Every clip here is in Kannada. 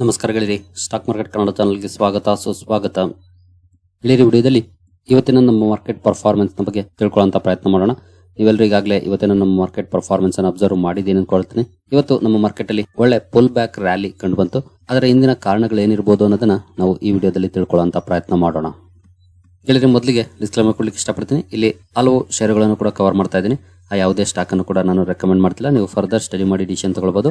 ನಮಸ್ಕಾರಗಳಿರಿ ಸ್ಟಾಕ್ ಮಾರ್ಕೆಟ್ ಕನ್ನಡ ಚಾನಲ್ಗೆ ಸ್ವಾಗತ, ಸುಸ್ವಾಗತ. ಇಳಿರಿ ವಿಡಿಯೋದಲ್ಲಿ ಇವತ್ತಿನ ನಮ್ಮ ಮಾರ್ಕೆಟ್ ಪರ್ಫಾರ್ಮೆನ್ಸ್ನ ಬಗ್ಗೆ ತಿಳ್ಕೊಳ್ಳೋಂಥ ಪ್ರಯತ್ನ ಮಾಡೋಣ. ನೀವೆಲ್ಲರೂ ಈಗಾಗಲೇ ಇವತ್ತಿನ ನಮ್ಮ ಮಾರ್ಕೆಟ್ ಪರ್ಫಾರ್ಮೆನ್ಸ್ ಅನ್ನು ಅಬ್ಸರ್ವ್ ಮಾಡಿದ್ದೀನಿ ಅನ್ಕೊಳ್ತೀನಿ ಇವತ್ತು ನಮ್ಮ ಮಾರ್ಕೆಟ್ ಅಲ್ಲಿ ಒಳ್ಳೆ ಪುಲ್ ಬ್ಯಾಕ್ ರ್ಯಾಲಿ ಕಂಡು ಬಂತು ಅದರ ಹಿಂದಿನ ಕಾರಣಗಳು ಏನಿರಬಹುದು ಅನ್ನೋದನ್ನ ನಾವು ಈ ವಿಡಿಯೋದಲ್ಲಿ ತಿಳ್ಕೊಳ್ಳೋಂತ ಪ್ರಯತ್ನ ಮಾಡೋಣ. ಗೆಳೆಯರೆ, ಮೊದಲಿಗೆ ಡಿಸ್ಕ್ಲೇಮರ್ ಕೊಡ್ಲಿಕ್ಕೆ ಇಷ್ಟಪಡ್ತೀನಿ. ಇಲ್ಲಿ ಹಲವು ಶೇರುಗಳನ್ನು ಕೂಡ ಕವರ್ ಮಾಡ್ತಾ ಇದ್ದೀನಿ. ಆ ಯಾವುದೇ ಸ್ಟಾಕ್ ಅನ್ನು ಕೂಡ ನಾನು ರೆಕಮೆಂಡ್ ಮಾಡ್ತಿಲ್ಲ. ನೀವು ಫರ್ದರ್ ಸ್ಟಡಿ ಮಾಡಿ ಡಿಸಿಷನ್ ತಗೊಳ್ಬಹುದು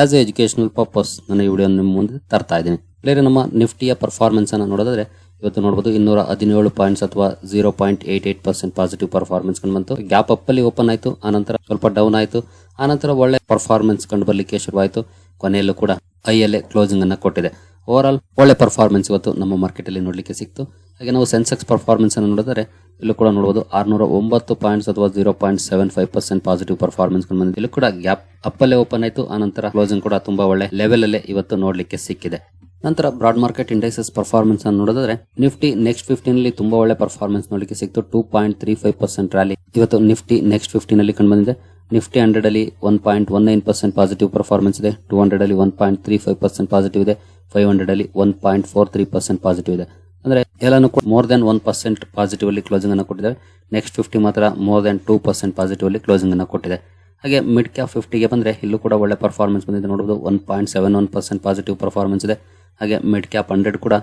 ಆಸ್ ಎ ಎಜುಕೇಶನಲ್ ಪರ್ಪಸ್ ನನ್ನ ಈ ವಿಡಿಯೋ ನಿಮ್ಮ ಮುಂದೆ ತರ್ತಾ ಇದ್ದೀನಿ. ಬೇರೆ ನಮ್ಮ ನಿಫ್ಟಿಯ ಪರ್ಫಾರ್ಮೆನ್ಸ್ ಅನ್ನು ನೋಡೋದಾದ್ರೆ, ಇವತ್ತು ನೋಡಬಹುದು ಇನ್ನೂರ ಹದಿನೇಳು ಪಾಯಿಂಟ್ಸ್ ಅಥವಾ zero point eight eight percent positive performance ಕಂಡು ಬಂತು. ಗ್ಯಾಪ್ ಅಪ್ ಅಲ್ಲಿ ಓಪನ್ ಆಯಿತು. ಆನಂತರ ಸ್ವಲ್ಪ ಡೌನ್ ಆಯಿತು. ಆನಂತರ ಒಳ್ಳೆ ಪರ್ಫಾರ್ಮೆನ್ಸ್ ಕಂಡು ಬರಲಿಕ್ಕೆ ಶುರುವಾಯಿತು. ಕೊನೆಯಲ್ಲೂ ಕೂಡ ಐಯಲ್ಲೇ ಕ್ಲೋಸಿಂಗ್ ಅನ್ನು ಕೊಟ್ಟಿದೆ. ಓವರ್ ಆಲ್ ಒಳ್ಳೆ ಪರ್ಫಾರ್ಮೆನ್ಸ್ ಇವತ್ತು ನಮ್ಮ ಮಾರ್ಕೆಟಲ್ಲಿ ನೋಡಲಿಕ್ಕೆ ಸಿಕ್ತು. ಹಾಗೆ ನಾವು ಸೆನ್ಸೆಕ್ಸ್ ಪರ್ಫಾರ್ಮೆನ್ಸ್ ಅನ್ನು ನೋಡಿದರೆ, ಇಲ್ಲೂ ಕೂಡ ನೋಡಬಹುದು ಆರ್ನೂರ ಒಂಬತ್ತು ಪಾಯಿಂಟ್ಸ್ ಅಥವಾ zero point seven five percent positive performance ಬಂದಿದೆ. ಇಲ್ಲೂ ಕೂಡ ಗ್ಯಾಪ್ ಅಪ್ಪಲ್ಲೇ ಓಪನ್ ಆಯಿತು. ಆನಂತರ ಕ್ಲೋಸಿಂಗ್ ಕೂಡ ತುಂಬಾ ಒಳ್ಳೆ ಲೆವೆಲ್ ಅಲ್ಲೇ ಇವತ್ತು ನೋಡಲಿಕ್ಕೆ ಸಿಕ್ಕಿದೆ. ನಂತರ ಬ್ರಾಡ್ ಮಾರ್ಕೆಟ್ ಇಂಡೆಕ್ಸಸ್ ಪರ್ಫಾರ್ಮೆನ್ಸ್ ಅನ್ನು ನೋಡಿದ್ರೆ ನಿಫ್ಟಿ ನೆಕ್ಸ್ಟ್ ಫಿಫ್ಟೀನ್ ಅಲ್ಲಿ ತುಂಬಾ ಒಳ್ಳೆ ಪರ್ಫಾರ್ಮೆನ್ಸ್ ನೋಡಲಿಕ್ಕೆ ಸಿಕ್ತು. Two point three five percent rally ಇವತ್ತು ನಿಫ್ಟಿ ನೆಕ್ಸ್ಟ್ ಫಿಫ್ಟೀನ್ ಅಲ್ಲಿ ಕಂಡು ಬಂದಿದೆ. ನಿಫ್ಟಿ ಹಂಡ್ರೆಡ್ ಅಲ್ಲಿ one point one nine percent positive performance ಇದೆ ಟೂ ಹಂಡ್ರೆಡ್ ಅಲ್ಲಿ one point three five percent positive ಇದೆ ಫೈವ್ ಹಂಡ್ರೆಡ್ ಅಲ್ಲಿ one point four three percent positive ಇದೆ. ಅಂದ್ರೆ ಎಲ್ಲಾನು more than one percent positive ಅಲ್ಲಿ ಕ್ಲೋಸಿಂಗ್ ಅನ್ನು ಕೊಟ್ಟಿದ್ದಾರೆ. ನೆಕ್ಸ್ಟ್ ಫಿಫ್ಟಿ ಮಾತ್ರ more than two percent positive ಅಲ್ಲಿ ಕ್ಲೋಸಿಂಗ್ ಅನ್ನು ಕೊಟ್ಟಿದೆ. ಹಾಗೆ ಮಿಡ್ ಕ್ಯಾಪ್ ಫಿಫ್ಟಿಗೆ ಬಂದ್ರೆ ಇಲ್ಲೂ ಕೂಡ ಒಳ್ಳೆ ಪರ್ಫಾರ್ಮೆನ್ಸ್ ಬಂದಿದೆ ನೋಡಬಹುದು one point seven one percent positive performance ಇದೆ. ಹಾಗೆ ಮಿಡ್ ಕ್ಯಾಪ್ ಹಂಡ್ರೆಡ್ ಕೂಡ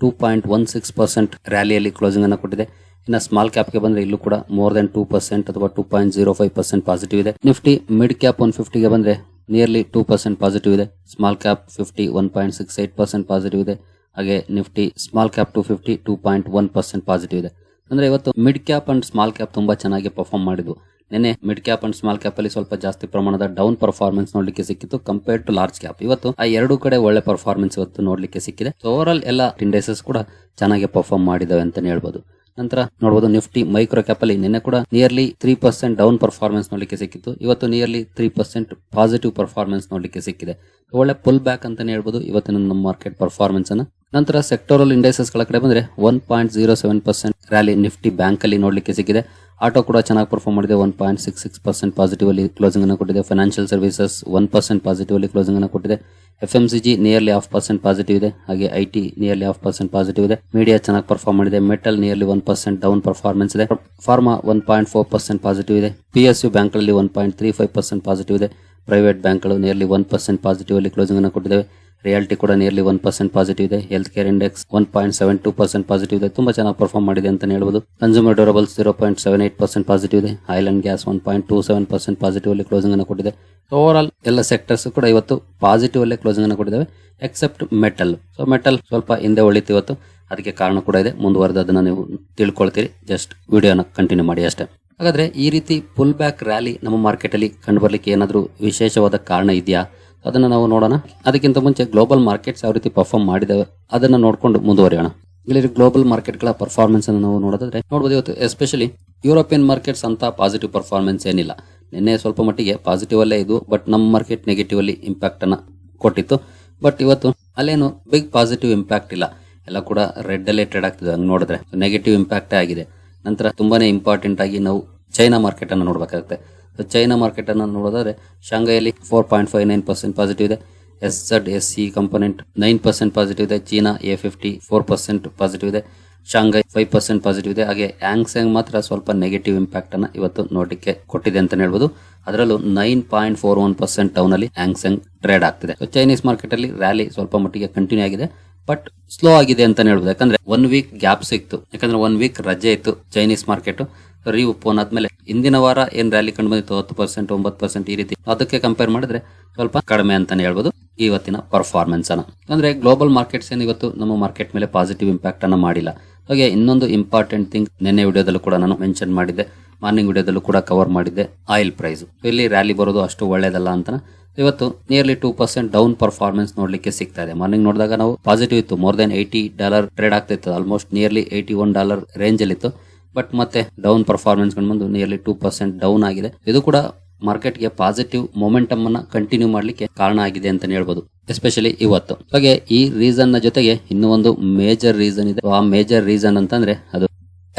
two point one six percent ರ್ಯಾಲಿಯಲ್ಲಿ ಕ್ಲೋಸಿಂಗ್ ಅನ್ನು ಕೊಟ್ಟಿದೆ. ಇನ್ನು ಸ್ಮಾಲ್ ಕ್ಯಾಪ್ಗೆ ಬಂದ್ರೆ ಇಲ್ಲೂ ಕೂಡ ಮೋರ್ ದನ್ ಟೂ ಪರ್ಸೆಂಟ್ ಅಥವಾ two point zero five percent positive ಇದೆ. ನಿಫ್ಟಿ ಮಿಡ್ ಕ್ಯಾಪ್ ಒನ್ ಫಿಫ್ಟಿಗೆ ಬಂದ್ರೆ ನಿಯರ್ಲಿ ಟೂ ಪರ್ಸೆಂಟ್ ಪಾಸಿಟಿವ್ ಇದೆ. Small cap fifty one point six eight percent positive ಇದೆ. ಹಾಗೆ Nifty small cap two fifty two point one percent positive ಇದೆ. ಅಂದ್ರೆ ಇವತ್ತು mid cap and small cap ತುಂಬಾ ಚೆನ್ನಾಗಿ ಪರ್ಫಾರ್ಮ್ ಮಾಡಿದ್ವು. ನಿನ್ನೆ mid cap and small cap ಅಲ್ಲಿ ಸ್ವಲ್ಪ ಜಾಸ್ತಿ ಪ್ರಮಾಣದ ಡೌನ್ ಪರ್ಫಾರ್ಮೆನ್ಸ್ ನೋಡ್ಲಿಕ್ಕೆ ಸಿಕ್ಕಿತ್ತು ಕಂಪೇರ್ ಟು ಲಾರ್ಜ್ ಕ್ಯಾಪ್ ಇವತ್ತು ಆ ಎರಡು ಕಡೆ ಒಳ್ಳೆ ಪರ್ಫಾರ್ಮೆನ್ಸ್ ಇವತ್ತು ನೋಡ್ಲಿಕ್ಕೆ ಸಿಕ್ಕಿದೆ. ಓವರ್ ಆಲ್ ಎಲ್ಲ ಇಂಡೈಸಸ್ ಕೂಡ ಚೆನ್ನಾಗಿ ಪರ್ಫಾರ್ಮ್ ಮಾಡಿದಾವೆ ಅಂತಲೇ ಹೇಳ್ಬೋದು. ನಂತರ ನೋಡಬಹುದು ನಿಫ್ಟಿ ಮೈಕ್ರೋ ಕ್ಯಾಪ್ ಅಲ್ಲಿ ನಿನ್ನೆ ಕೂಡ nearly three percent down performance ನೋಡಲಿಕ್ಕೆ ಸಿಕ್ಕಿತ್ತು. ಇವತ್ತು nearly three percent positive performance ನೋಡಲಿಕ್ಕೆ ಸಿಕ್ಕಿದೆ. ಒಳ್ಳೆ ಪುಲ್ ಬ್ಯಾಕ್ ಅಂತಾನೆ ಹೇಳ್ಬೋದು. ಇವತ್ತಿನ ನಮ್ಮ ಮಾರ್ಕೆಟ್ ಪರ್ಫಾರ್ಮೆನ್ಸ್ ಅನ್ನ. ನಂತರ ಸೆಕ್ಟೋರಲ್ ಇಂಡೈಸಸ್ಗಳ ಕಡೆ ಬಂದ್ರೆ one point zero seven percent rally Nifty bank ಅಲ್ಲಿ ನೋಡಲಿಕ್ಕೆ ಸಿಕ್ಕಿದೆ. ಆಟೋ ಕೂಡ ಚೆನ್ನಾಗಿ ಪರ್ಫಾರ್ಮ್ ಮಾಡಿದೆ. One point six six percent positive ಅಲ್ಲಿ ಕ್ಲೋಸಿಂಗ್ ಅನ್ನು ಕೊಟ್ಟಿದೆ. Financial services one percent positive ಅಲ್ಲಿ ಕ್ಲೋಸಿಂಗ್ ಅನ್ನು ಕೊಟ್ಟಿದೆ. F M C G nearly half percent positive ಇದೆ. ಹಾಗೆ I T nearly half percent positive ಇದೆ. ಮೀಡಿಯಾ ಚೆನ್ನಾಗಿ ಪರ್ಫಾರ್ಮ್ ಮಾಡಿದೆ. Metal nearly one percent down performance ಇದೆ. Pharma one point four percent positive ಇದೆ. ಪಿ ಎಸ್ ಯು ಬ್ಯಾಂಕ್ಗಳಲ್ಲಿ one point three five percent positive ಇದೆ. ಪ್ರೈವೇಟ್ ಬ್ಯಾಂಕ್ಗಳು ನಿಯರ್ಲಿ ಒನ್ ಪರ್ಸೆಂಟ್ ಪಾಸಿಟಿವ್ ಅಲ್ಲಿ ಕ್ಲೋಸಿಂಗ್ ಅನ್ನು ಕೊಟ್ಟಿದ್ದೇವೆ. ರಿಯಾಲಿಟಿ ಕೂಡ ನಿಯರ್ಲಿ ಒನ್ ಪರ್ಸೆಂಟ್ ಪಾಸಿಟಿವ್ ಇದೆ. Health care index one point seven two percent positive ಇದೆ. ತುಂಬಾ ಚೆನ್ನಾಗಿ ಪರ್ಫಾರ್ಮ್ ಮಾಡಿದೆ ಅಂತ ಹೇಳಬಹುದು consumer durable zero point seven eight percent positive ಇದೆ. Oil gas one point two seven percent positive ಅಲ್ಲಿ ಕ್ಲೋಸಿಂಗ್ ಅನ್ನು ಕೊಟ್ಟಿದೆ. ಓವರ್ ಆಲ್ ಎಲ್ಲ ಸೆಕ್ಟರ್ಸ್ ಕೂಡ ಇವತ್ತು ಪಾಸಿಟಿವ್ ಅಲ್ಲೇ ಕ್ಲೋಸಿಂಗ್ ಅನ್ನು ಕೊಟ್ಟಿದ್ದಾವೆ ಎಕ್ಸೆಪ್ಟ್ ಮೆಟಲ್ ಸೊ ಮೆಟಲ್ ಸ್ವಲ್ಪ ಹಿಂದೆ ಉಳಿತು ಇವತ್ತು. ಅದಕ್ಕೆ ಕಾರಣ ಕೂಡ ಇದೆ. ಮುಂದುವರೆದ ಅದನ್ನ ನೀವು ತಿಳ್ಕೊಳ್ತೀರಿ. ಜಸ್ಟ್ ವಿಡಿಯೋನ ಕಂಟಿನ್ಯೂ ಮಾಡಿ ಅಷ್ಟೇ. ಹಾಗಾದ್ರೆ ಈ ರೀತಿ ಪುಲ್ ಬ್ಯಾಕ್ ರ್ಯಾಲಿ ನಮ್ಮ ಮಾರ್ಕೆಟ್ ಅಲ್ಲಿ ಕಂಡು ಬರ್ಲಿಕ್ಕೆ ಏನಾದರೂ ವಿಶೇಷವಾದ ಕಾರಣ ಇದೆಯಾ? ಅದನ್ನ ನಾವು ನೋಡೋಣ. ಅದಕ್ಕಿಂತ ಮುಂಚೆ ಗ್ಲೋಬಲ್ ಮಾರ್ಕೆಟ್ಸ್ ಯಾವ ರೀತಿ ಪರ್ಫಾರ್ಮ್ ಮಾಡಿದಾವೆ ಅದನ್ನ ನೋಡ್ಕೊಂಡು ಮುಂದುವರಿಯೋಣ. ಇಲ್ಲಿ ಗ್ಲೋಬಲ್ ಮಾರ್ಕೆಟ್ಗಳ ಪರ್ಫಾರ್ಮೆನ್ಸ್ ಅನ್ನು ನಾವು ನೋಡೋದಾದ್ರೆ ನೋಡಬಹುದು ಇವತ್ತು ಎಸ್ಪೆಷಲಿ ಯುರೋಪಿಯನ್ ಮಾರ್ಕೆಟ್ಸ್ ಅಂತ ಪಾಸಿಟಿವ್ ಪರ್ಫಾರ್ಮೆನ್ಸ್ ಏನಿಲ್ಲ. ನಿನ್ನೆ ಸ್ವಲ್ಪ ಮಟ್ಟಿಗೆ ಪಾಸಿಟಿವ್ ಅಲ್ಲೇ ಇದು ಬಟ್ ನಮ್ಮ ಮಾರ್ಕೆಟ್ ನೆಗೆಟಿವ್ ಅಲ್ಲಿ ಇಂಪ್ಯಾಕ್ಟ್ ಅನ್ನ ಕೊಟ್ಟಿತ್ತು. ಬಟ್ ಇವತ್ತು ಅಲ್ಲೇನು ಬಿಗ್ ಪಾಸಿಟಿವ್ ಇಂಪ್ಯಾಕ್ಟ್ ಇಲ್ಲ. ಎಲ್ಲ ಕೂಡ ರೆಡ್ ಅಲ್ಲೇ ಟ್ರೇಡ್ ಆಗ್ತಿದೆ, ಹಂಗೆ ನೋಡಿದ್ರೆ. ನೆಗೆಟಿವ್ ಇಂಪ್ಯಾಕ್ಟ್ ಆಗಿದೆ. ನಂತರ ತುಂಬಾನೇ ಇಂಪಾರ್ಟೆಂಟ್ ಆಗಿ ನಾವು ಚೈನಾ ಮಾರ್ಕೆಟ್ ಅನ್ನು ನೋಡಬೇಕಾಗುತ್ತೆ. ಚೈನಾ ಮಾರ್ಕೆಟ್ ಅನ್ನು ನೋಡೋದಾದ್ರೆ ಶಾಂಘೈಯಲ್ಲಿ four point five nine percent positive ಇದೆ. S Z S C component nine percent positive ಇದೆ. China A fifty four percent positive ಇದೆ. ಶಾಂಘೈ ಫೈವ್ ಪರ್ಸೆಂಟ್ ಪಾಸಿಟಿವ್ ಇದೆ. ಹಾಗೆ ಆಂಗ್ಸಂಗ್ ಮಾತ್ರ ಸ್ವಲ್ಪ ನೆಗೆಟಿವ್ ಇಂಪ್ಯಾಕ್ಟ್ ಅನ್ನ ಇವತ್ತು ನೋಡಲಿಕ್ಕೆ ಕೊಟ್ಟಿದೆ ಅಂತ ಹೇಳ್ಬೋದು. ಅದರಲ್ಲೂ nine point four one percent down ಅಲ್ಲಿ ಆಂಗ್ಸಂಗ್ ಟ್ರೇಡ್ ಆಗ್ತಿದೆ. ಚೈನೀಸ್ ಮಾರ್ಕೆಟ್ ಅಲ್ಲಿ ರ್ಯಾಲಿ ಸ್ವಲ್ಪ ಮಟ್ಟಿಗೆ ಕಂಟಿನ್ಯೂ ಆಗಿದೆ. ಬಟ್ ಸ್ಲೋ ಆಗಿದೆ ಅಂತ ಹೇಳ್ಬೋದು. ಯಾಕಂದ್ರೆ ಒನ್ ವೀಕ್ ಗ್ಯಾಪ್ ಸಿಕ್ತು ಯಾಕಂದ್ರೆ ಒನ್ ವೀಕ್ ರಜೆ ಇತ್ತು ಚೈನೀಸ್ ಮಾರ್ಕೆಟ್ ರೀ ಓಪನ್ ಆದ್ಮೇಲೆ ಇಂದಿನ ವಾರ ಏನ್ ರ್ಯಾಲಿ ಕಂಡು ಬಂದಿತ್ತು, ಹತ್ತು ಪರ್ಸೆಂಟ್ ಒಂಬತ್ತು ಪರ್ಸೆಂಟ್ ಈ ರೀತಿ. ಅದಕ್ಕೆ ಕಂಪೇರ್ ಮಾಡಿದ್ರೆ ಸ್ವಲ್ಪ ಕಡಿಮೆ ಅಂತಾನೆ ಹೇಳ್ಬೋದು ಇವತ್ತಿನ ಪರ್ಫಾರ್ಮೆನ್ಸ್ ಅನ್ನ. ಅಂದ್ರೆ ಗ್ಲೋಬಲ್ ಮಾರ್ಕೆಟ್ಸ್ ಏನು ಇವತ್ತು ನಮ್ಮ ಮಾರ್ಕೆಟ್ ಮೇಲೆ ಪಾಸಿಟಿವ್ ಇಂಪ್ಯಾಕ್ಟ್ ಅನ್ನ ಮಾಡಿಲ್ಲ. ಹಾಗೆ ಇನ್ನೊಂದು ಇಂಪಾರ್ಟೆಂಟ್ ಥಿಂಗ್ ನಿನ್ನೆ ವಿಡಿಯೋದಲ್ಲೂ ಕೂಡ ನಾನು ಮೆನ್ಷನ್ ಮಾಡಿದ್ದೆ. ಮಾರ್ನಿಂಗ್ ವಿಡಿಯೋದಲ್ಲೂ ಕೂಡ ಕವರ್ ಮಾಡಿದ್ದೆ ಆಯಿಲ್ ಪ್ರೈಸ್ ಇಲ್ಲಿ ರ್ಯಾಲಿ ಬರೋದು ಅಷ್ಟು ಒಳ್ಳೆಯದಲ್ಲ ಅಂತ ಇವತ್ತು nearly two percent down performance ನೋಡಲಿಕ್ಕೆ ಸಿಗ್ತಾ ಇದೆ. ಮಾರ್ನಿಂಗ್ ನೋಡಿದಾಗ ನಾವು ಪಾಸಿಟಿವ್ ಇತ್ತು. More than eighty dollar trade ಆಗ್ತಿತ್ತು almost nearly eighty one dollar range ಅಲ್ಲಿ ಇತ್ತು. ಬಟ್ ಮತ್ತೆ ಡೌನ್ ಪರ್ಫಾರ್ಮೆನ್ಸ್ ಬಂದು ನಿಯರ್ಲಿ ಟೂ ಪರ್ಸೆಂಟ್ ಡೌನ್ ಆಗಿದೆ. ಇದು ಕೂಡ ಮಾರ್ಕೆಟ್ಗೆ ಪಾಸಿಟಿವ್ ಮೊಮೆಂಟಮ್ ಅನ್ನ ಕಂಟಿನ್ಯೂ ಮಾಡಲಿಕ್ಕೆ ಕಾರಣ ಆಗಿದೆ ಅಂತ ಹೇಳ್ಬೋದು. ಎಸ್ಪೆಷಲಿ ಇವತ್ತು. ಹಾಗೆ ಈ ರೀಸನ್ನ ಜೊತೆಗೆ ಇನ್ನೂ ಒಂದು ಮೇಜರ್ ರೀಸನ್ ಇದೆ. ಆ ಮೇಜರ್ ರೀಸನ್ ಅಂತಂದ್ರೆ ಅದು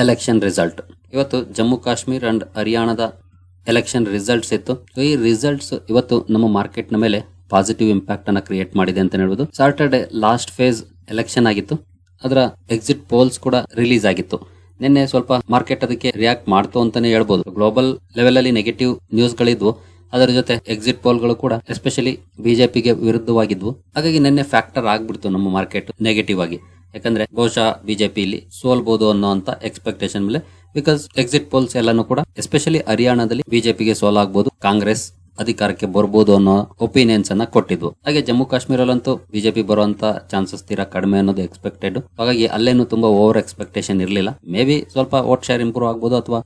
ಎಲೆಕ್ಷನ್ ರಿಸಲ್ಟ್ ಇವತ್ತು ಜಮ್ಮು ಕಾಶ್ಮೀರ್ ಅಂಡ್ ಹರಿಯಾಣದ ಎಲೆಕ್ಷನ್ ರಿಸಲ್ಟ್ಸ್ ಇತ್ತು. ಈ ರಿಸಲ್ಟ್ಸ್ ಇವತ್ತು ನಮ್ಮ ಮಾರ್ಕೆಟ್ನ ಮೇಲೆ ಪಾಸಿಟಿವ್ ಇಂಪ್ಯಾಕ್ಟ್ ಅನ್ನ ಕ್ರಿಯೇಟ್ ಮಾಡಿದೆ ಅಂತ ಹೇಳ್ಬೋದು. ಸಾಟರ್ಡೆ ಲಾಸ್ಟ್ ಫೇಸ್ ಎಲೆಕ್ಷನ್ ಆಗಿತ್ತು. ಅದರ ಎಕ್ಸಿಟ್ ಪೋಲ್ಸ್ ಕೂಡ ರಿಲೀಸ್ ಆಗಿತ್ತು. ನಿನ್ನೆ ಸ್ವಲ್ಪ ಮಾರ್ಕೆಟ್ ಅದಕ್ಕೆ ರಿಯಾಕ್ಟ್ ಮಾಡ್ತು ಅಂತಾನೆ ಹೇಳ್ಬೋದು. ಗ್ಲೋಬಲ್ ಲೆವೆಲ್ ಅಲ್ಲಿ ನೆಗೆಟಿವ್ ನ್ಯೂಸ್ ಗಳಿದ್ವು. ಅದರ ಜೊತೆ ಎಕ್ಸಿಟ್ ಪೋಲ್ಗಳು ಕೂಡ ಎಸ್ಪೆಷಲಿ ಬಿಜೆಪಿಗೆ ವಿರುದ್ಧವಾಗಿದ್ವು. ಹಾಗಾಗಿ ನಿನ್ನೆ ಫ್ಯಾಕ್ಟರ್ ಆಗ್ಬಿಡ್ತು ನಮ್ಮ ಮಾರ್ಕೆಟ್ ನೆಗೆಟಿವ್ ಆಗಿ. ಯಾಕಂದ್ರೆ ಬಹುಶಃ ಬಿಜೆಪಿ ಇಲ್ಲಿ ಸೋಲ್ಬಹುದು ಅನ್ನೋಂತ ಎಕ್ಸ್ಪೆಕ್ಟೇಷನ್ ಮೇಲೆ ಬಿಕಾಸ್ ಎಕ್ಸಿಟ್ ಪೋಲ್ಸ್ ಎಲ್ಲಾನು ಕೂಡ ಎಸ್ಪೆಷಲಿ ಹರಿಯಾಣದಲ್ಲಿ ಬಿಜೆಪಿಗೆ ಸೋಲಾಗಬಹುದು ಕಾಂಗ್ರೆಸ್ ಅಧಿಕಾರಕ್ಕೆ ಬರ್ಬೋದು ಅನ್ನೋ ಒಪಿನಿಯನ್ಸ್ ಅನ್ನ ಕೊಟ್ಟಿದ್ವು. ಹಾಗೆ ಜಮ್ಮು ಕಾಶ್ಮೀರಲ್ಲಂತೂ ಬಿಜೆಪಿ ಬರುವಂತ ಚಾನ್ಸಸ್ ತೀರಾ ಕಡಿಮೆ ಅನ್ನೋದು ಎಕ್ಸ್ಪೆಕ್ಟೆಡ್ ಹಾಗಾಗಿ ಅಲ್ಲೇನು ತುಂಬಾ ಓವರ್ ಎಕ್ಸ್ಪೆಕ್ಟೇಷನ್ ಇರಲಿಲ್ಲ. ಮೇ ಬಿ ಸ್ವಲ್ಪ ವೋಟ್ ಶೇರ್ ಇಂಪ್ರೂವ್ ಆಗ್ಬೋದು ಅಥವಾ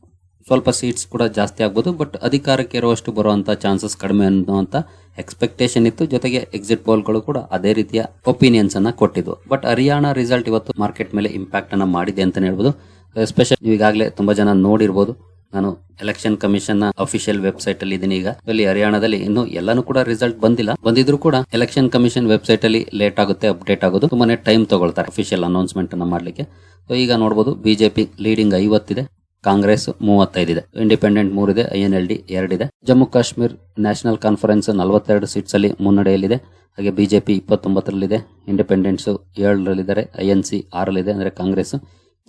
ಸ್ವಲ್ಪ ಸೀಟ್ಸ್ ಕೂಡ ಜಾಸ್ತಿ ಆಗ್ಬೋದು ಬಟ್ ಅಧಿಕಾರಕ್ಕೆ ಇರುವಷ್ಟು ಬರುವಂಥ ಚಾನ್ಸಸ್ ಕಡಿಮೆ ಅನ್ನುವಂಥ ಎಕ್ಸ್ಪೆಕ್ಟೇಷನ್ ಇತ್ತು. ಜೊತೆಗೆ ಎಕ್ಸಿಟ್ ಪೋಲ್ಗಳು ಕೂಡ ಅದೇ ರೀತಿಯ ಒಪಿನಿಯನ್ಸ್ ಅನ್ನ ಕೊಟ್ಟಿದ್ವು. ಬಟ್ ಹರಿಯಾಣ ರಿಸಲ್ಟ್ ಇವತ್ತು ಮಾರ್ಕೆಟ್ ಮೇಲೆ ಇಂಪ್ಯಾಕ್ಟ್ ಅನ್ನ ಮಾಡಿದೆ ಅಂತ ಹೇಳ್ಬೋದು. ಎಸ್ಪೆಷಲ್ ಈಗಾಗಲೇ ತುಂಬಾ ಜನ ನೋಡಿರ್ಬೋದು. ನಾನು ಎಲೆಕ್ಷನ್ ಕಮಿಷನ್ನ ಅಫಿಷಿಯಲ್ ವೆಬ್ಸೈಟ್ ಅಲ್ಲಿ ಇದೀನಿ ಈಗ. ಅಲ್ಲಿ ಹರಿಯಾಣದಲ್ಲಿ ಇನ್ನು ಎಲ್ಲಾನು ಕೂಡ ರಿಸಲ್ಟ್ ಬಂದಿಲ್ಲ. ಬಂದಿದ್ರು ಕೂಡ ಎಲೆಕ್ಷನ್ ಕಮಿಷನ್ ವೆಬ್ಸೈಟ್ ಅಲ್ಲಿ ಲೇಟ್ ಆಗುತ್ತೆ ಅಪ್ಡೇಟ್ ಆಗೋದು. ತುಂಬಾನೇ ಟೈಮ್ ತಗೊಳ್ತಾರೆ ಅಫಿಷಿಯಲ್ ಅನೌನ್ಸ್ಮೆಂಟ್ ಅನ್ನ ಮಾಡ್ಲಿಕ್ಕೆ. ಸೊ ಈಗ ನೋಡಬಹುದು ಬಿಜೆಪಿ ಲೀಡಿಂಗ್ ಐವತ್ತಿದೆ ಕಾಂಗ್ರೆಸ್ ಮೂವತ್ತೈದಿದೆ ಇಂಡಿಪೆಂಡೆಂಟ್ ಮೂರಿದೆ ಐ ಎನ್ ಎಲ್ ಡಿ ಎರಡಿದೆ. ಜಮ್ಮು ಕಾಶ್ಮೀರ್ ನ್ಯಾಷನಲ್ ಕಾನ್ಫರೆನ್ಸ್ ನಲವತ್ತೆರಡು ಸೀಟ್ಸ್ ಅಲ್ಲಿ ಮುನ್ನಡೆಯಲ್ಲಿದೆ. ಹಾಗೆ ಬಿಜೆಪಿ ಇಪ್ಪತ್ತೊಂಬತ್ತರಲ್ಲಿದೆ. ಇಂಡಿಪೆಂಡೆನ್ಸ್ ಏಳರಲ್ಲಿದ್ದಾರೆ. ಐಎನ್ಸಿ ಆರಲ್ಲಿದೆ ಅಂದ್ರೆ ಕಾಂಗ್ರೆಸ್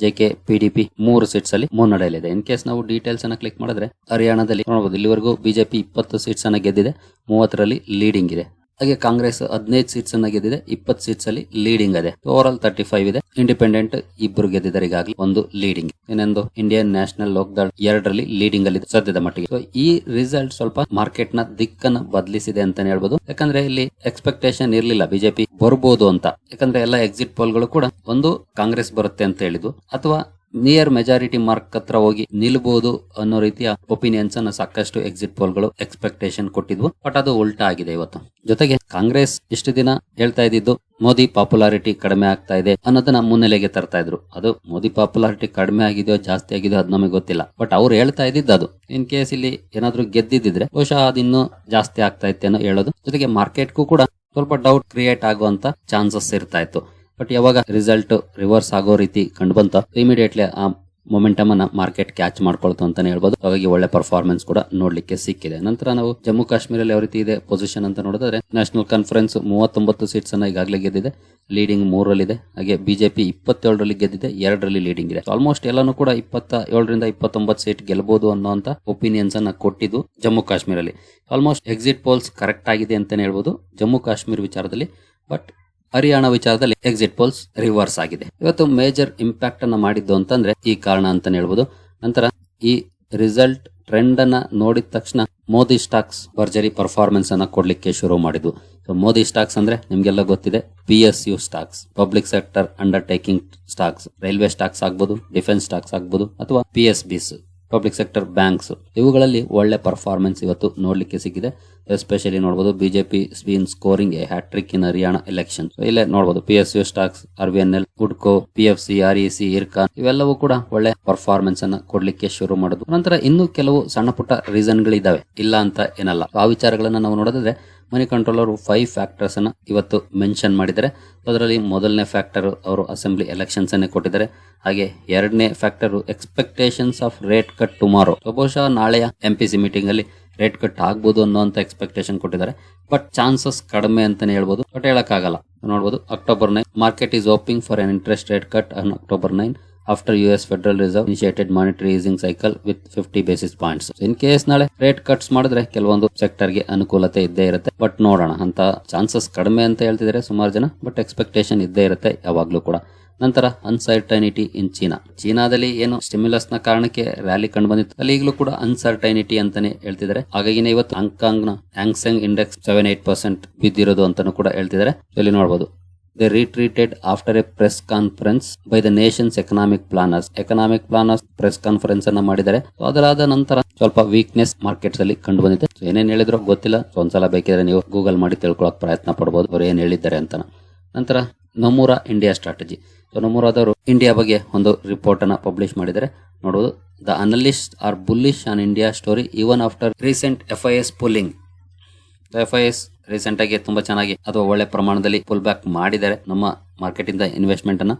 ಜೆಕೆ ಪಿಡಿಪಿ ಮೂರು ಸೀಟ್ಸ್ ಅಲ್ಲಿ ಮುನ್ನಡೆಯಲ್ಲಿದೆ. ಇನ್ ಕೇಸ್ ನಾವು ಡೀಟೇಲ್ಸ್ ಅನ್ನ ಕ್ಲಿಕ್ ಮಾಡಿದ್ರೆ, ಹರಿಯಾಣದಲ್ಲಿ ನೋಡಬಹುದು ಇಲ್ಲಿವರೆಗೂ ಬಿಜೆಪಿ ಇಪ್ಪತ್ತು ಸೀಟ್ಸ್ ಅನ್ನ ಗೆದ್ದಿದೆ. ಮೂವತ್ತರಲ್ಲಿ ಲೀಡಿಂಗ್ ಇದೆ. ಹಾಗೆ ಕಾಂಗ್ರೆಸ್ ಹದಿನೈದು ಸೀಟ್ಸ್ ಅನ್ನ ಗೆದ್ದಿದೆ, ಇಪ್ಪತ್ತು ಸೀಟ್ಸ್ ಅಲ್ಲಿ ಲೀಡಿಂಗ್ ಇದೆ ಓವರ್ ಆಲ್ ತರ್ಟಿ ಫೈವ್ ಇದೆ. ಇಂಡಿಪೆಂಡೆಂಟ್ ಇಬ್ಬರು ಗೆದ್ದಿದ್ದಾರೆ ಈಗಾಗಲೇ, ಒಂದು ಲೀಡಿಂಗ್ ಇನ್ನೊಂದು ಇಂಡಿಯನ್ ನ್ಯಾಷನಲ್ ಲೋಕದಳ್ ಎರಡರಲ್ಲಿ ಲೀಡಿಂಗ್ ಅಲ್ಲಿ ಸದ್ಯದ ಮಟ್ಟಿಗೆ. ಈ ರಿಸಲ್ಟ್ ಸ್ವಲ್ಪ ಮಾರ್ಕೆಟ್ನ ದಿಕ್ಕನ್ನ ಬದಲಿಸಿದೆ ಅಂತಾನೆ ಹೇಳ್ಬೋದು. ಯಾಕಂದ್ರೆ ಇಲ್ಲಿ ಎಕ್ಸ್ಪೆಕ್ಟೇಷನ್ ಇರಲಿಲ್ಲ ಬಿಜೆಪಿ ಬರ್ಬೋದು ಅಂತ. ಯಾಕಂದ್ರೆ ಎಲ್ಲ ಎಕ್ಸಿಟ್ ಪೋಲ್ಗಳು ಕೂಡ ಒಂದು ಕಾಂಗ್ರೆಸ್ ಬರುತ್ತೆ ಅಂತ ಹೇಳಿದ್ದು. ಅಥವಾ ನಿಯರ್ ಮೆಜಾರಿಟಿ ಮಾರ್ಕ್ ಹತ್ರ ಹೋಗಿ ನಿಲ್ಬಹುದು ಅನ್ನೋ ರೀತಿಯ ಒಪಿನಿಯನ್ಸ್ ಅನ್ನ ಸಾಕಷ್ಟು ಎಕ್ಸಿಟ್ ಪೋಲ್ಗಳು ಎಕ್ಸ್ಪೆಕ್ಟೇಷನ್ ಕೊಟ್ಟಿದ್ವು. ಬಟ್ ಅದು ಉಲ್ಟಾ ಆಗಿದೆ ಇವತ್ತು. ಜೊತೆಗೆ ಕಾಂಗ್ರೆಸ್ ಇಷ್ಟು ದಿನ ಹೇಳ್ತಾ ಇದ್ದಿದ್ದು, ಮೋದಿ ಪಾಪ್ಯುಲಾರಿಟಿ ಕಡಿಮೆ ಆಗ್ತಾ ಇದೆ ಅನ್ನೋದನ್ನ ಮುನ್ನೆಲೆಗೆ ತರ್ತಾ ಇದ್ರು. ಅದು ಮೋದಿ ಪಾಪ್ಯುಲಾರಿಟಿ ಕಡಿಮೆ ಆಗಿದೆಯೋ, ಜಾಸ್ತಿ ಆಗಿದೆಯೋ ಅದು ನಮಗೆ ಗೊತ್ತಿಲ್ಲ. ಬಟ್ ಅವ್ರು ಹೇಳ್ತಾ ಇದ್ದಿದ್ದು ಅದು. ಇನ್ ಕೇಸ್ ಇಲ್ಲಿ ಏನಾದ್ರು ಗೆದ್ದಿದ್ರೆ ಬಹುಶಃ ಅದಿನ್ನೂ ಜಾಸ್ತಿ ಆಗ್ತಾ ಇತ್ತೇನೋ ಹೇಳೋದು. ಜೊತೆಗೆ ಮಾರ್ಕೆಟ್ಗೂ ಕೂಡ ಸ್ವಲ್ಪ ಡೌಟ್ ಕ್ರಿಯೇಟ್ ಆಗುವಂತ ಚಾನ್ಸಸ್ ಇರ್ತಾ ಇತ್ತು. ಬಟ್ ಯಾವಾಗ ರಿಸಲ್ಟ್ ರಿವರ್ಸ್ ಆಗೋ ರೀತಿ ಕಂಡು ಬಂತ ಇಮಿಡಿಯೇಟ್ಲಿ ಆ ಮೊಮೆಂಟಮ್ ಅನ್ನ ಮಾರ್ಕೆಟ್ ಕ್ಯಾಚ್ ಮಾಡ್ಕೊಳ್ತು ಅಂತಾನೆ ಹೇಳ್ಬೋದು. ಹಾಗಾಗಿ ಒಳ್ಳೆ ಪರ್ಫಾರ್ಮೆನ್ಸ್ ಕೂಡ ನೋಡ್ಲಿಕ್ಕೆ ಸಿಕ್ಕಿದೆ. ನಂತರ ನಾವು ಜಮ್ಮು ಕಾಶ್ಮೀರಲ್ಲಿ ಯಾವ ರೀತಿ ಇದೆ ಪೊಸಿಷನ್ ಅಂತ ನೋಡಿದ್ರೆ ನ್ಯಾಷನಲ್ ಕಾನ್ಫರೆನ್ಸ್ ಮೂವತ್ತೊಂಬತ್ತು ಸೀಟ್ಸ್ ಅನ್ನ ಈಗಾಗಲೇ ಗೆದ್ದಿದೆ. ಲೀಡಿಂಗ್ ಮೂರಲ್ಲಿದೆ ಹಾಗೆ ಬಿಜೆಪಿ ಇಪ್ಪತ್ತೇಳರಲ್ಲಿ ಗೆದ್ದಿದೆ, ಎರಡರಲ್ಲಿ ಲೀಡಿಂಗ್ ಇದೆ. ಆಲ್ಮೋಸ್ಟ್ ಎಲ್ಲಾನು ಕೂಡ ಇಪ್ಪತ್ತ ಏಳರಿಂದ ಇಪ್ಪತ್ತೊಂಬತ್ತು ಸೀಟ್ ಗೆಲ್ಲಬಹುದು ಅನ್ನೋಂತ ಒಪಿನಿಯನ್ಸ್ ಅನ್ನ ಕೊಟ್ಟಿದ್ದು ಜಮ್ಮು ಕಾಶ್ಮೀರಲ್ಲಿ. ಆಲ್ಮೋಸ್ಟ್ ಎಕ್ಸಿಟ್ ಪೋಲ್ಸ್ ಕರೆಕ್ಟ್ ಆಗಿದೆ ಅಂತಾನೆ ಹೇಳ್ಬೋದು ಜಮ್ಮು ಕಾಶ್ಮೀರ್ ವಿಚಾರದಲ್ಲಿ. ಬಟ್ ಹರಿಯಾಣ ವಿಚಾರದಲ್ಲಿ ಎಕ್ಸಿಟ್ ಪೋಲ್ಸ್ ರಿವರ್ಸ್ ಆಗಿದೆ. ಇವತ್ತು ಮೇಜರ್ ಇಂಪ್ಯಾಕ್ಟ್ ಅನ್ನ ಮಾಡಿದ್ದು ಅಂತಂದ್ರೆ ಈ ಕಾರಣ ಅಂತಾನೆ ಹೇಳ್ಬೋದು. ನಂತರ ಈ ರಿಸಲ್ಟ್ ಟ್ರೆಂಡ್ ಅನ್ನ ನೋಡಿದ ತಕ್ಷಣ ಮೋದಿ ಸ್ಟಾಕ್ಸ್ ಭರ್ಜರಿ ಪರ್ಫಾರ್ಮೆನ್ಸ್ ಅನ್ನ ಕೊಡ್ಲಿಕ್ಕೆ ಶುರು ಮಾಡಿದ್ವು ಸೊ ಮೋದಿ ಸ್ಟಾಕ್ಸ್ ಅಂದ್ರೆ ನಿಮ್ಗೆಲ್ಲ ಗೊತ್ತಿದೆ P S U stocks, public sector undertaking stocks, railway stocks ಆಗ್ಬೋದು, ಡಿಫೆನ್ಸ್ ಸ್ಟಾಕ್ಸ್ ಆಗ್ಬೋದು, ಅಥವಾ P S Bs public sector banks ಇವುಗಳಲ್ಲಿ ಒಳ್ಳೆ ಪರ್ಫಾರ್ಮೆನ್ಸ್ ಇವತ್ತು ನೋಡಲಿಕ್ಕೆ ಸಿಕ್ಕಿದೆ. ಎಸ್ಪೆಷಲಿ ನೋಡಬಹುದು BJP spin scoring hat trick in Haryana election ಇಲ್ಲೇ ನೋಡಬಹುದು P S U stocks R B N L Hudco P F C R E C Ircon ಇವೆಲ್ಲವೂ ಕೂಡ ಒಳ್ಳೆ ಪರ್ಫಾರ್ಮೆನ್ಸ್ ಅನ್ನ ಕೊಡ್ಲಿಕ್ಕೆ ಶುರು ಮಾಡುದು. ನಂತರ ಇನ್ನೂ ಕೆಲವು ಸಣ್ಣ ಪುಟ್ಟ ರೀಸನ್ ಗಳಿದಾವೆ. ಇಲ್ಲ ಅಂತ ಏನಲ್ಲ. ಆ ವಿಚಾರಗಳನ್ನ ನಾವು ನೋಡೋದಾದ್ರೆ ಮನಿ ಕಂಟ್ರೋಲರ್ ಫೈವ್ ಫ್ಯಾಕ್ಟರ್ಸ್ ಅನ್ನ ಇವತ್ತು ಮೆನ್ಷನ್ ಮಾಡಿದ್ದಾರೆ. ಅದರಲ್ಲಿ ಮೊದಲನೇ ಫ್ಯಾಕ್ಟರ್ ಅವರು ಅಸೆಂಬ್ಲಿ ಎಲೆಕ್ಷನ್ಸ್ ಅನ್ನೇ ಕೊಟ್ಟಿದ್ದಾರೆ. ಹಾಗೆ ಎರಡನೇ factor expectations of rate cut tomorrow ಬಹುಶಃ ನಾಳೆಯ ಎಂ ಪಿ ಸಿ ಮೀಟಿಂಗ್ ಅಲ್ಲಿ ರೇಟ್ ಕಟ್ ಆಗ್ಬೋದು ಅನ್ನೋಂತ ಎಕ್ಸ್ಪೆಕ್ಟೇಷನ್ ಕೊಟ್ಟಿದ್ದಾರೆ. ಬಟ್ ಚಾನ್ಸಸ್ ಕಡಿಮೆ ಅಂತಾನೆ ಹೇಳ್ಬೋದು. ಬಟ್ ಹೇಳಕ್ಕಾಗಲ್ಲ. ನೋಡಬಹುದು October nine market is opening for an interest rate cut on October nine after US Federal Reserve monetary easing cycle with fifty basis points in case ನಾಳೆ ರೇಟ್ ಕಟ್ಸ್ ಮಾಡಿದ್ರೆ ಕೆಲವೊಂದು ಸೆಕ್ಟರ್ಗೆ ಅನುಕೂಲತೆ ಇದ್ದೇ ಇರುತ್ತೆ. ಬಟ್ ನೋಡೋಣ, ಅಂತ ಚಾನ್ಸಸ್ ಕಡಿಮೆ ಅಂತ ಹೇಳ್ತಿದ್ದಾರೆ ಸುಮಾರು ಜನ ಬಟ್ ಎಕ್ಸ್ಪೆಕ್ಟೇಷನ್ ಇದ್ದೇ ಇರುತ್ತೆ ಯಾವಾಗ್ಲೂ ಕೂಡ. ನಂತರ ಅನ್ಸರ್ಟೈನಿಟಿ ಇನ್ ಚೀನಾ ಚೀನಾದಲ್ಲಿ ಏನು ಸ್ಟಿಮ್ಯುಲಸ್ನ ಕಾರಣಕ್ಕೆ ರ್ಯಾಲಿ ಕಂಡು ಬಂದಿತ್ತು. ಅಲ್ಲಿ ಈಗಲೂ ಕೂಡ ಅನ್ಸರ್ಟೈನಿಟಿ ಅಂತಾನೆ ಹೇಳ್ತಿದ್ದಾರೆ ಹಾಗಾಗಿ ಇವತ್ತು ಹಾಂಗ್ಕಾಂಗ್ನ Hang Seng index seven eight percent ಬಿದ್ದಿರೋದು ಅಂತಾನು ಕೂಡ ಹೇಳ್ತಿದ್ದಾರೆ ಇಲ್ಲಿ ನೋಡಬಹುದು they retreated after a press conference by the nation's economic planners economic planners press conference ಅನ್ನ ಮಾಡಿದ್ದಾರೆ. So, ಅದರಾದ ನಂತರ ಸ್ವಲ್ಪ ವೀಕ್ನೆಸ್ ಮಾರ್ಕೆಟ್ಸ್ ಅಲ್ಲಿ ಕಂಡು ಬಂದಿದೆ. So, ಏನೇನ್ ಹೇಳಿದ್ರು ಗೊತ್ತಿಲ್ಲ. So, ಒಂದ್ಸಲ ಬೇಕಿದ್ರೆ ನೀವು ಗೂಗಲ್ ಮಾಡಿ ತಿಳ್ಕೊಳಕ್ ಪ್ರಯತ್ನ ಪಡಬಹುದು ಅವ್ರು ಏನ್ ಹೇಳಿದ್ದಾರೆ ಅಂತ. ನಂತರ ನಮೂರಾ ಇಂಡಿಯಾ ಸ್ಟ್ರಾಟಜಿ ಸೊ ನಮೂರಾದವರು ಇಂಡಿಯಾ ಬಗ್ಗೆ ಒಂದು ರಿಪೋರ್ಟ್ ಅನ್ನ ಪಬ್ಲಿಷ್ ಮಾಡಿದರೆ ನೋಡುವುದು the analyst are bullish on India story even after recent F I S pulling F I S recent ಆಗಿ ತುಂಬಾ ಚೆನ್ನಾಗಿ ಅಥವಾ ಒಳ್ಳೆ ಪ್ರಮಾಣದಲ್ಲಿ ಪುಲ್ ಬ್ಯಾಕ್ ಮಾಡಿದ್ದಾರೆ ನಮ್ಮ ಮಾರ್ಕೆಟ್ ಇಂದ ಇನ್ವೆಸ್ಟ್ಮೆಂಟ್ ಅನ್ನ.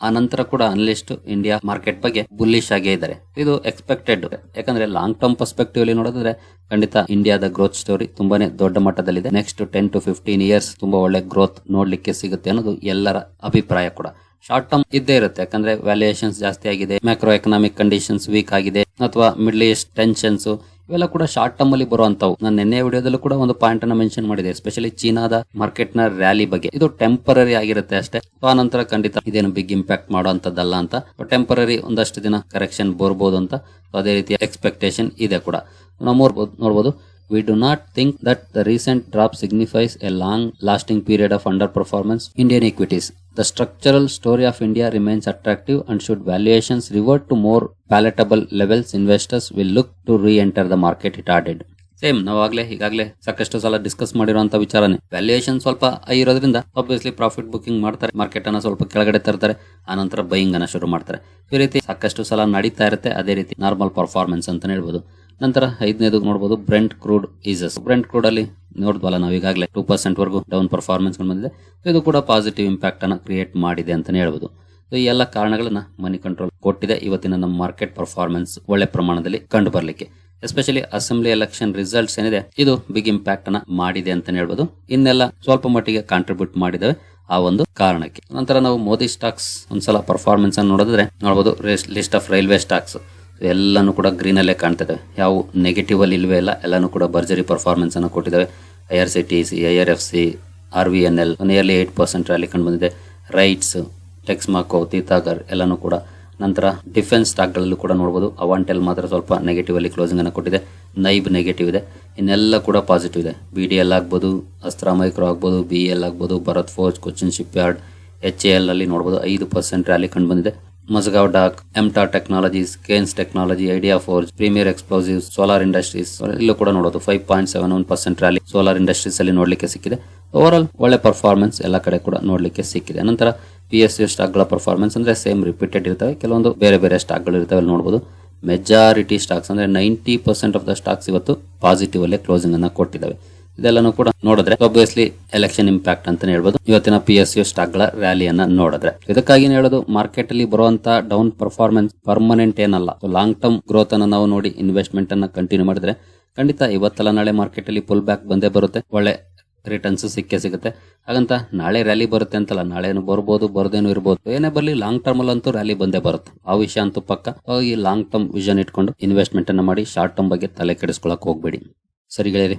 ಆ ನಂತರ ಕೂಡ ಅನ್ಲಿಸ್ಟ್ ಇಂಡಿಯಾ ಮಾರ್ಕೆಟ್ ಬಗ್ಗೆ ಬುಲ್ಲಿಶ್ ಆಗೇ ಇದ್ದಾರೆ. ಇದು ಎಕ್ಸ್ಪೆಕ್ಟೆಡ್ ಯಾಕಂದ್ರೆ ಲಾಂಗ್ ಟರ್ಮ್ ಪರ್ಸ್ಪೆಕ್ಟಿವ್ ಅಲ್ಲಿ ನೋಡಿದ್ರೆ ಖಂಡಿತ ಇಂಡಿಯಾದ ಗ್ರೋತ್ ಸ್ಟೋರಿ ತುಂಬಾನೇ ದೊಡ್ಡ ಮಟ್ಟದಲ್ಲಿದೆ. Next ten to fifteen years ತುಂಬಾ ಒಳ್ಳೆ ಗ್ರೋತ್ ನೋಡ್ಲಿಕ್ಕೆ ಸಿಗುತ್ತೆ ಅನ್ನೋದು ಎಲ್ಲರ ಅಭಿಪ್ರಾಯ ಕೂಡ. ಶಾರ್ಟ್ ಟರ್ಮ್ ಇದ್ದೇ ಇರುತ್ತೆ. ಯಾಕಂದ್ರೆ ವ್ಯಾಲ್ಯೂಯೇಷನ್ಸ್ ಜಾಸ್ತಿ ಆಗಿದೆ. ಮ್ಯಾಕ್ರೋ ಎಕನಾಮಿಕ್ ಕಂಡೀಷನ್ಸ್ ವೀಕ್ ಆಗಿದೆ. ಅಥವಾ ಮಿಡ್ಲ್ ಈಸ್ಟ್ ಟೆನ್ಷನ್ಸ್ ಇವೆಲ್ಲ ಕೂಡ ಶಾರ್ಟ್ ಟರ್ಮ್ ಅಲ್ಲಿ ಬರುವಂತವು ನಾನು ನಿನ್ನೆ ವಿಡಿಯೋದಲ್ಲೂ ಕೂಡ ಒಂದು ಪಾಯಿಂಟ್ ಅನ್ನ ಮೆನ್ಷನ್ ಮಾಡಿದೆ. ಎಸ್ಪೆಷಲಿ ಚೀನಾದ ಮಾರ್ಕೆಟ್ನ ರ್ಯಾಲಿ ಬಗ್ಗೆ. ಇದು ಟೆಂಪರರಿ ಆಗಿರುತ್ತೆ ಅಷ್ಟೇ. ಆ ನಂತರ ಖಂಡಿತ ಇದೇನು ಬಿಗ್ ಇಂಪ್ಯಾಕ್ಟ್ ಮಾಡುವಂತದ್ದಲ್ಲ ಅಂತ. ಟೆಂಪರರಿ ಒಂದಷ್ಟು ದಿನ ಕರೆಕ್ಷನ್ ಬರ್ಬೋದು ಅಂತ. ಅದೇ ರೀತಿಯ ಎಕ್ಸ್ಪೆಕ್ಟೇಷನ್ ಇದೆ ಕೂಡ. ನಾವು ನೋಡ್ಬೋದು. We We not think that the recent drop signifies a long lasting period of under performance Indian equities. The structural story of India remains attractive and should valuations revert to more palatable levels, investors will look to re-enter the market, it added. Same ನಾವಾಗ್ಲೇ, ಈಗಾಗಲೇ ಸಾಕಷ್ಟು ಸಲ ಡಿಸ್ಕಸ್ ಮಾಡಿರುವಂತ ವಿಚಾರನೆ. ವ್ಯಾಲ್ಯೂಯೇಷನ್ ಸ್ವಲ್ಪ ಹೈ ಇರೋದ್ರಿಂದ ಆಬ್ವಿಯಸ್ಲಿ ಪ್ರಾಫಿಟ್ ಬುಕಿಂಗ್ ಮಾಡ್ತಾರೆ ಮಾರ್ಕೆಟ್ ಅನ್ನ ಸ್ವಲ್ಪ ಕೆಳಗಡೆ ತರ್ತಾರೆ, ಆನಂತರ ಬೈಯಿಂಗ್ ಅನ್ನ ಶುರು ಮಾಡ್ತಾರೆ. ಈ ರೀತಿ ಸಾಕಷ್ಟು ಸಲ ನಡೀತಾ ಇರುತ್ತೆ, ಅದೇ ರೀತಿ ನಾರ್ಮಲ್ ಪರ್ಫಾರ್ಮೆನ್ಸ್ ಅಂತ ಹೇಳ್ಬೋದು. ನಂತರ ಐದನೇದು ನೋಡಬಹುದು Brent crude eases Brent crude ಅಲ್ಲಿ ನೋಡಿದ್ವಲ್ಲ ನಾವು ಈಗಾಗಲೇ ಟೂ ಪರ್ಸೆಂಟ್ ವರೆಗೂ ಡೌನ್ ಪರ್ಫಾರ್ಮೆನ್ಸ್ ಬಂದಿದೆ. ಇದು ಕೂಡ ಪಾಸಿಟಿವ್ ಇಂಪ್ಯಾಕ್ಟ್ ಅನ್ನ ಕ್ರಿಯೇಟ್ ಮಾಡಿದೆ ಅಂತಾನೆ ಹೇಳ್ಬೋದು. ಸೊ ಈ ಎಲ್ಲ ಕಾರಣಗಳನ್ನ ಮನಿ ಕಂಟ್ರೋಲ್ ಕೊಟ್ಟಿದೆ ಇವತ್ತಿನ ನಮ್ಮ ಮಾರ್ಕೆಟ್ ಪರ್ಫಾರ್ಮೆನ್ಸ್ ಒಳ್ಳೆ ಪ್ರಮಾಣದಲ್ಲಿ ಕಂಡು ಬರಲಿಕ್ಕೆ. ಎಸ್ಪೆಷಲಿ ಅಸೆಂಬ್ಲಿ ಎಲೆಕ್ಷನ್ ರಿಸಲ್ಟ್ಸ್ ಏನಿದೆ, ಇದು ಬಿಗ್ ಇಂಪ್ಯಾಕ್ಟ್ ಅನ್ನ ಮಾಡಿದೆ ಅಂತ ಹೇಳ್ಬೋದು. ಇನ್ನೆಲ್ಲ ಸ್ವಲ್ಪ ಮಟ್ಟಿಗೆ ಕಾಂಟ್ರಿಬ್ಯೂಟ್ ಮಾಡಿದವೆ ಆ ಒಂದು ಕಾರಣಕ್ಕೆ. ನಂತರ ನಾವು ಮೋದಿ ಸ್ಟಾಕ್ಸ್ ಒಂದ್ಸಲ ಪರ್ಫಾರ್ಮೆನ್ಸ್ ಅನ್ನು ನೋಡಿದ್ರೆ ನೋಡಬಹುದು ಲಿಸ್ಟ್ ಆಫ್ ರೈಲ್ವೆ ಸ್ಟಾಕ್ಸ್ ಎಲ್ಲಾನು ಕೂಡ ಗ್ರೀನ್ ಅಲ್ಲೇ ಕಾಣ್ತಿದ್ದಾವೆ. ಯಾವ ನೆಗೆಟಿವ್ ಅಲ್ಲಿ ಇಲ್ವೇ ಇಲ್ಲ, ಎಲ್ಲಾನು ಕೂಡ ಭರ್ಜರಿ ಪರ್ಫಾರ್ಮೆನ್ಸ್ ಅನ್ನು ಕೊಟ್ಟಿದ್ದಾವೆ. I R C T C I R F C R V N L nearly eight percent rally ಕಂಡು ಬಂದಿದೆ. ರೈಟ್ಸ್ ಟೆಕ್ಸ್ಮಾಕೋ ತೀತಾಗರ್ ಎಲ್ಲಾನು ಕೂಡ ನಂತರ ಡಿಫೆನ್ಸ್ ಸ್ಟಾಕ್ಗಳಲ್ಲೂ ಕೂಡ ನೋಡಬಹುದು ಅವಾಂಟೆಲ್ ಮಾತ್ರ ಸ್ವಲ್ಪ ನೆಗೆಟಿವ್ ಅಲ್ಲಿ ಕ್ಲೋಸಿಂಗ್ ಅನ್ನು ಕೊಟ್ಟಿದೆ. ನೈಬ್ ನೆಗೆಟಿವ್ ಇದೆ. ಇನ್ನೆಲ್ಲ ಕೂಡ ಪಾಸಿಟಿವ್ ಇದೆ. ಬಿ ಡಿ ಎಲ್ ಆಗ್ಬೋದು ಅಸ್ತ್ರ ಮೈಕ್ರೋ ಆಗ್ಬೋದು ಬಿ ಎಲ್ ಆಗ್ಬೋದು Bharat Forge Cochin shipyard H A L ಅಲ್ಲಿ ನೋಡಬಹುದು ಐದು ಪರ್ಸೆಂಟ್ ರ್ಯಾಲಿ ಕಂಡು ಬಂದಿದೆ. Mazagon dock ಎಂಟಾ technologies Kaynes technology idea forge premier explosives solar industries ಇಲ್ಲೂ ಕೂಡ ನೋಡೋದು five point seven one percent rally solar industries ಅಲ್ಲಿ ನೋಡಲಿಕ್ಕೆ ಸಿಕ್ಕಿದೆ. ಓವರ್ ಆಲ್ ಒಳ್ಳೆ ಪರ್ಫಾರ್ಮೆನ್ಸ್ ಎಲ್ಲ ಕಡೆ ಕೂಡ ನೋಡಲಿಕ್ಕೆ ಸಿಕ್ಕಿದೆ. ನಂತರ ಪಿ ಎಸ್ ಯು ಸ್ಟಾಕ್ಗಳ ಪರ್ಫಾರ್ಮೆನ್ಸ್ ಅಂದ್ರೆ ಸೇಮ್ ರಿಪೀಟೆಡ್ ಇರ್ತವೆ. ಕೆಲವೊಂದು ಬೇರೆ ಬೇರೆ ಸ್ಟಾಕ್ಗಳು ಇರ್ತವೆ ನೋಡಬಹುದು ಮೆಜಾರಿಟಿ ಸ್ಟಾಕ್ಸ್ ಅಂದ್ರೆ ninety percent of the stocks ಇವತ್ತು ಪಾಸಿಟಿವ್ ಅಲ್ಲೇ ಕ್ಲೋಸಿಂಗ್ ಅನ್ನ ಕೊಟ್ಟಿದ್ದಾವೆ. ಇದೆಲ್ಲನೂ ಕೂಡ ನೋಡಿದ್ರೆ ಆಬ್ವಿಯಸ್ಲಿ ಎಲೆಕ್ಷನ್ ಇಂಪ್ಯಾಕ್ಟ್ ಅಂತಾನೆ ಹೇಳ್ಬೋದು. ಇವತ್ತಿನ ಪಿ ಎಸ್ ಯು ಸ್ಟಾಕ್ಗಳ ರ್ಯಾಲಿಯನ್ನ ನೋಡಿದ್ರೆ. ಇದಕ್ಕಾಗಿ ಹೇಳೋದು? ಮಾರ್ಕೆಟ್ ಅಲ್ಲಿ ಬರುವಂತ ಡೌನ್ ಪರ್ಫಾರ್ಮೆನ್ಸ್ ಪರ್ಮನೆಂಟ್ ಏನಲ್ಲ. ಲಾಂಗ್ ಟರ್ಮ್ ಗ್ರೋತ್ ಅನ್ನ ನಾವು ನೋಡಿ ಇನ್ವೆಸ್ಟ್ಮೆಂಟ್ ಅನ್ನ ಕಂಟಿನ್ಯೂ ಮಾಡಿದ್ರೆ ಖಂಡಿತ ಇವತ್ತಲ್ಲ, ನಾಳೆ ಮಾರ್ಕೆಟ್ ಅಲ್ಲಿ ಫುಲ್ ಬ್ಯಾಕ್ ಬಂದೇ ಬರುತ್ತೆ. ಒಳ್ಳೆ ರಿಟರ್ನ್ಸ್ ಸಿಕ್ಕೇ ಸಿಗುತ್ತೆ. ಹಾಗಂತ ನಾಳೆ ರ್ಯಾಲಿ ಬರುತ್ತೆ ಅಂತಲ್ಲ, ನಾಳೆನು ಬರ್ಬೋದು, ಬರದೇನು ಇರ್ಬೋದು. ಏನೇ ಬರಲಿ ಲಾಂಗ್ ಟರ್ಮ್ ಅಲ್ಲಂತೂ ರ್ಯಾಲಿ ಬಂದೇ ಬರುತ್ತೆ. ಆ ವಿಷಯ ಅಂತೂ ಪಕ್ಕ. ಈ ಲಾಂಗ್ ಟರ್ಮ್ ವಿಷನ್ ಇಟ್ಕೊಂಡು ಇನ್ವೆಸ್ಟ್ಮೆಂಟ್ ಅನ್ನ ಮಾಡಿ ಶಾರ್ಟ್ ಟರ್ಮ್ ಬಗ್ಗೆ ತಲೆ ಕೆಡಿಸ್ಕೊಳಕ್ ಹೋಗ್ಬೇಡಿ. ಸರಿ ಗೆಳೆಯರಿ